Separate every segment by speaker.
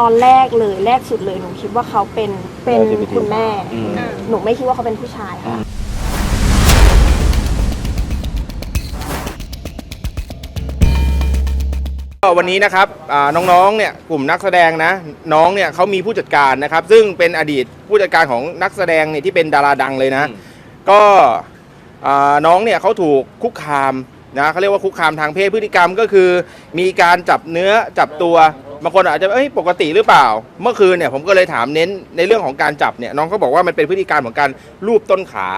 Speaker 1: ตอนแรกเลยแรกสุดเลยหนูคิดว่าเขาเป็นเป็น
Speaker 2: LGBT
Speaker 1: คุณแม่
Speaker 2: อืม
Speaker 1: หนูไม่คิดว่าเขาเป็นผู้ชายค่ะ
Speaker 3: ก็วันนี้นะครับอ่าน้องๆ เนี่ยกลุ่มนักแสดงนะ น้องเนี่ยเขามีผู้จัดการนะครับ ซึ่งเป็นอดีตผู้จัดการของนักแสดงเนี่ยที่เป็นดาราดังเลยนะก็อ่าน้องเนี่ยเขาถูกคุกคามนะเขาเรียกว่าคุกคามทางเพศพฤติกรรมก็คือ มีการจับเนื้อจับตัว บางคนอาจจะเอ้ยปกติหรือเปล่า เมื่อคืนเนี่ยผมก็เลยถามเน้นในเรื่องของการจับเนี่ยน้องเขาบอกว่ามันเป็นพฤติกรรมของการลูบต้นขา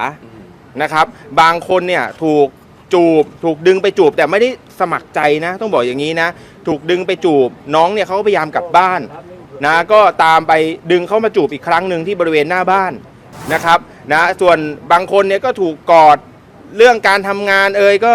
Speaker 3: นะครับ บางคนเนี่ยถูกจูบ ถูกดึงไปจูบแต่ไม่ได้สมัครใจนะ ต้องบอกอย่างนี้นะ ถูกดึงไปจูบ น้องเนี่ยเขาก็พยายามกลับบ้านนะก็ตามไปดึงเข้ามาจูบอีกครั้งหนึ่งที่บริเวณหน้าบ้านนะครับนะส่วนบางคนเนี่ยก็ถูกกอดเรื่องการทำงานเอ่ยก็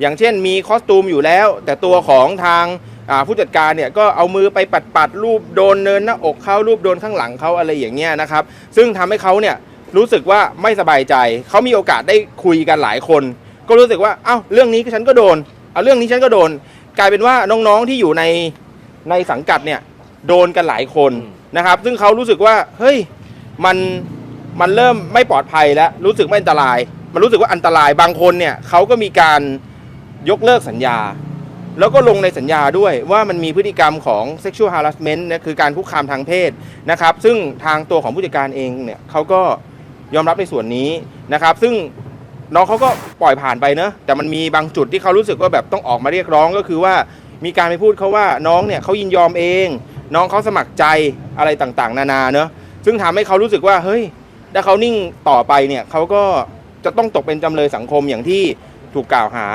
Speaker 3: อย่างเช่นมีคอสตูมอยู่แล้ว แต่ตัวของทางอ่า ผู้จัดการเนี่ยก็เอามือไปปัดปัดๆรูปโดนเนินหน้าอกเขารูปโดนข้างหลังเขาอะไรอย่างเงี้ยนะครับซึ่งทำให้เขาเนี่ยรู้สึกว่าไม่สบายใจ เขามีโอกาสได้คุยกันหลายคน ก็รู้สึกว่าเอ้าเรื่องนี้ฉันก็โดนเอาเรื่องนี้ฉันก็โดน กลายเป็นว่าน้องๆที่อยู่ในในสังกัดเนี่ยโดนกันหลายคนนะครับ ซึ่งเขารู้สึกว่าเฮ้ยมันมันเริ่มไม่ปลอดภัยแล้วรู้สึกไม่อันตราย มันรู้สึกว่าอันตรายบางคนเนี่ยเขาก็มีการยกเลิกสัญญา แล้วก็ลงในสัญญาด้วยว่ามันมีพฤติกรรมของ sexual harassment นะคือการคุกคามทางเพศนะครับ ซึ่งทางตัวของผู้จัดการเองเนี่ยเขาก็ยอมรับในส่วนนี้นะครับ ซึ่งน้องเขาก็ปล่อยผ่านไปเนอะแต่มันมีบางจุดที่เขารู้สึกว่าแบบต้องออกมาเรียกร้องก็คือว่ามีการไปพูดเขาว่าน้องเนี่ยเขายินยอมเอง น้องเขาสมัครใจอะไรต่างๆ นานาเนอะซึ่งทำให้เขารู้สึกว่าเฮ้ยถ้าเขานิ่งต่อไปเนี่ยเขาก็จะต้องตกเป็นจำเลยสังคมอย่างที่ถูกกล่าวหา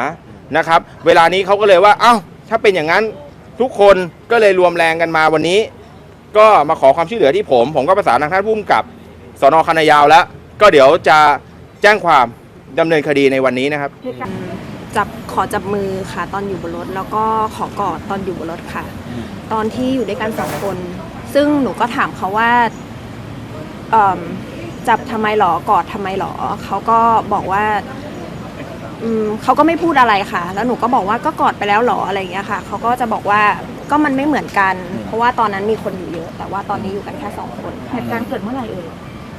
Speaker 3: นะครับ เวลานี้เขาก็เลยว่า เอ้า ถ้าเป็นอย่างนั้นทุกคนก็เลยรวมแรงกันมาวันนี้ ก็มาขอความช่วยเหลือที่ผม ผมก็ประสานทางท่านผู้กำกับสนอคณะยาวแล้ว ก็เดี๋ยวจะแจ้งความดำเนินคดีในวันนี้นะครับ
Speaker 1: จับขอจับมือค่ะ ตอนอยู่บนรถแล้วก็ขอกอดตอนอยู่บนรถค่ะ ตอนที่อยู่ด้วยกันสองคน ซึ่งหนูก็ถามเขาว่าเอิ่มจับทำไมหรอกอดทำไมหรอเขาก็บอกว่า อืมเขาก็ไม่พูดอะไรค่ะ แล้วหนูก็บอกว่าก็กอดไปแล้วหรออะไรอย่างเงี้ยค่ะเขาก็จะบอกว่าก็มันไม่เหมือนกัน เพราะว่าตอนนั้นมีคนอยู่เยอะ แต่ว่าตอนนี้อยู่กันแค่สองคน
Speaker 4: เหตุการณ์เกิดเมื่อไหร่เอ่ย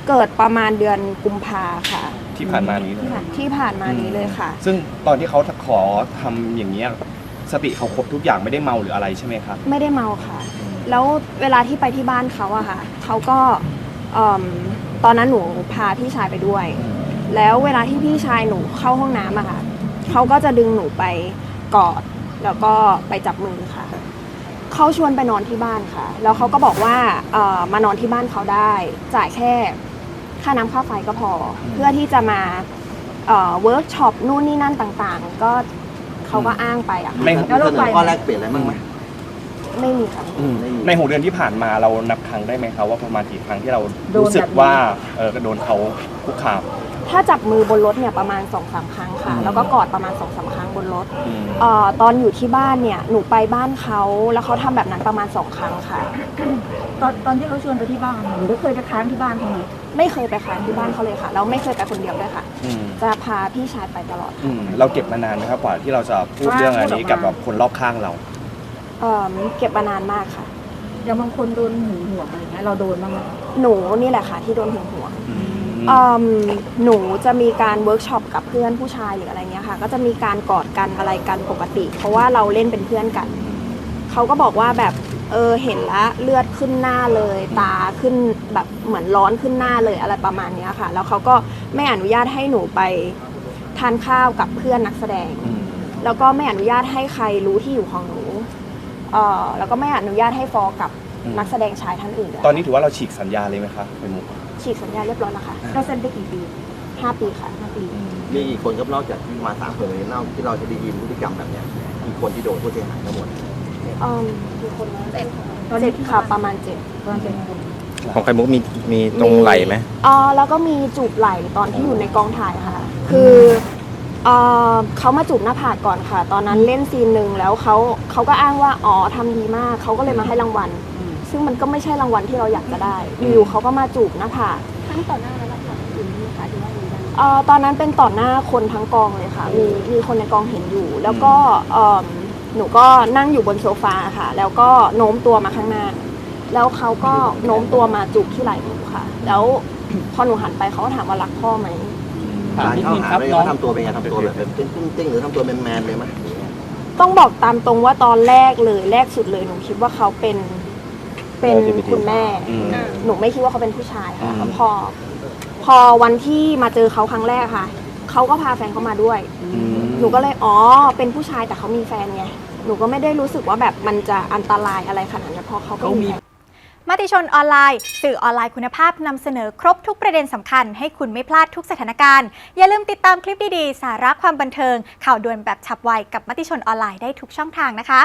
Speaker 1: เกิดประมาณเดือนกุมภาค่ะ
Speaker 2: ที่ผ่านมานี้เลย
Speaker 1: ที่ผ่านมานี้เลยค่ะ
Speaker 2: ซึ่งตอนที่เขาขอทำอย่างเงี้ยสติเขาครบทุกอย่างไม่ได้เมาหรืออะไรใช่ไหมครับ
Speaker 1: ไม่ได้เมาค่ะ แล้วเวลาที่ไปที่บ้านเขาอะค่ะเขาก็เอิ่มตอนนั้นหนูพาพี่ชายไปด้วย แล้วเวลาที่พี่ชายหนูเข้าห้องน้ำอะค่ะเขาก็จะดึงหนูไปกอดแล้วก็ไปจับมือค่ะเขาชวนไปนอนที่บ้านค่ะ แล้วเขาก็บอกว่าเอ่อมานอนที่บ้านเขาได้ จ่ายแค่ค่าน้ำค่าไฟก็พอ เพื่อที่จะมาเวิร์กช็อปนู่นนี่นั่นต่างๆ ก็เขาก็อ้างไปอะค่ะ
Speaker 2: ไม่
Speaker 4: แล้วเราไป
Speaker 5: ข้อแรกเปลี่ยนอะไรบ้างไหม
Speaker 1: ไม่มีค่ะ
Speaker 2: อืมในหกเดือนที่ผ่านมาเรานับครั้งได้ไหมครับว่าประมาณกี่ครั้งที่เรา
Speaker 4: โดน
Speaker 2: รู้สึก
Speaker 4: แบบนี้
Speaker 2: ว่าเออโดนเขาคุกคาม
Speaker 1: ถ้าจับมือบนรถเนี่ยประมาณ2อสาครั้งค่ะ
Speaker 2: อืม
Speaker 1: แล้วก็กอดประมาณ2อสาครั้งบนรถ
Speaker 2: อืม
Speaker 1: เอ่อตอนอยู่ที่บ้านเนี่ยหนูไปบ้านเขาแล้วเขาทำแบบนั้นประมาณสองครั้งค่ะ
Speaker 4: ตอนตอนที่เขาชวนไปที่บ้านหนูได้เคยไปค้างที่บ้านเขาไหม
Speaker 1: ไม่เคยไปค้างที่บ้านเขาเลยค่ะแล้วไม่เคยไปคนเดียวด้วยค่ะ
Speaker 2: อืม
Speaker 1: จะพาพี่ชายไปตลอด
Speaker 2: อืมเราเก็บมานานไหมครับกว่าที่เราจะพูดเรื่องอันนี้กับแบบคนรอบข้างเรา
Speaker 1: เอ่อเก็บมานานมากค่ะ
Speaker 4: อย่างบางคนโดนหึงหวงอะไรเงี้ยเราโดนบ้างไหม
Speaker 1: หนูนี่แหละค่ะที่โดนหึงหวง
Speaker 2: อืม
Speaker 1: เอิ่มหนูจะมีการเวิร์กช็อปกับเพื่อนผู้ชายหรืออะไรเงี้ยค่ะ ก็จะมีการกอดกันอะไรกันปกติ เพราะว่าเราเล่นเป็นเพื่อนกัน เขาก็บอกว่าแบบเออเห็นละเลือดขึ้นหน้าเลย ตาขึ้นแบบเหมือนร้อนขึ้นหน้าเลยอะไรประมาณเนี้ยค่ะ แล้วเขาก็ไม่อนุญาตให้หนูไปทานข้าวกับเพื่อนนักแสดง
Speaker 2: อืม
Speaker 1: แล้วก็ไม่อนุญาตให้ใครรู้ที่อยู่ของหนูเออแล้วก็ไม่อนุญาตให้ฟอกับนักแสดงชายท่านอื่นด้วย
Speaker 2: ตอนนี้ถือว่าเราฉีกสัญญาเลยไหมครับเป็นมุก
Speaker 1: ฉีกสัญญาเรียบร้อยแล้วค่ะ
Speaker 4: เราเซ็นไปกี่ปี
Speaker 1: ห้าปีค่ะ
Speaker 4: ห้าปี
Speaker 5: มีอีกคนครับนอกจากที่มาสามคนนี้นอกที่เราจะได้ยินพฤติกรรมแบบเนี้ยมีคนที่โดนผู้เสียหายทั้งหมด
Speaker 1: เออมีคนมาเจ็ด
Speaker 4: ตอน
Speaker 1: เจ็
Speaker 4: นี้
Speaker 1: ด
Speaker 4: ที่
Speaker 1: ค่ะประมาณเจ็ด
Speaker 4: ประมาณเจ็ดคน
Speaker 3: ของไข่มุกมีมีตรงไหลไหม
Speaker 1: อ๋อแล้วก็มีจูบไหล่ตอนที่อยู่ในกองถ่ายค่ะ คือเออเขามาจูบหน้าผากก่อนค่ะ ตอนนั้นเล่นซีนหนึ่งแล้วเขาเขาก็อ้างว่าอ๋อทำดีมากเขาก็เลยมาให้รางวัล ซึ่งมันก็ไม่ใช่รางวัลที่เราอยากจะได้อยู่ๆเขาก็มาจูบหน้าผาก
Speaker 6: ทั้งต่อหน้าและรับหลังอื่นนะคะที่ว่ามีบ้าง
Speaker 1: เอ่อตอนนั้นเป็นต่อหน้าคนทั้งกองเลยค่ะ มีมีคนในกองเห็นอยู่ แล้วก็เอิ่มหนูก็นั่งอยู่บนโซฟาค่ะ แล้วก็โน้มตัวมาข้างหน้า แล้วเขาก็โน้มตัวมาจูบที่ไหล่หนูค่ะ แล้วพอหนูหันไปเขาก็ถามว่ารักพ่อไหม
Speaker 5: การเข้าหาเลยเขาทำตัวเป็นไงทำตัวแบบเป็นตุ้งติ้งหรือทำตัวเป็นแมนเลยไหม
Speaker 1: ต้องบอกตามตรงว่าตอนแรกเลยแรกสุดเลยหนูคิดว่าเขาเป็น เป็นคุณแม่
Speaker 2: อืม
Speaker 1: หนูไม่คิดว่าเขาเป็นผู้ชายค่ะ
Speaker 2: อืม
Speaker 1: พอ พอวันที่มาเจอเขาครั้งแรกค่ะ เขาก็พาแฟนเขามาด้วย
Speaker 2: อืม
Speaker 1: หนูก็เลยอ๋อเป็นผู้ชายแต่เขามีแฟนไง หนูก็ไม่ได้รู้สึกว่าแบบมันจะอันตรายอะไรขนาดนั้นเพราะเขาก็มีแฟน
Speaker 7: มติชนออนไลน์ สื่อออนไลน์คุณภาพนำเสนอครบทุกประเด็นสำคัญ ให้คุณไม่พลาดทุกสถานการณ์ อย่าลืมติดตามคลิปดีๆ สาระความบันเทิง ข่าวด่วนแบบฉับไวกับมติชนออนไลน์ได้ทุกช่องทางนะคะ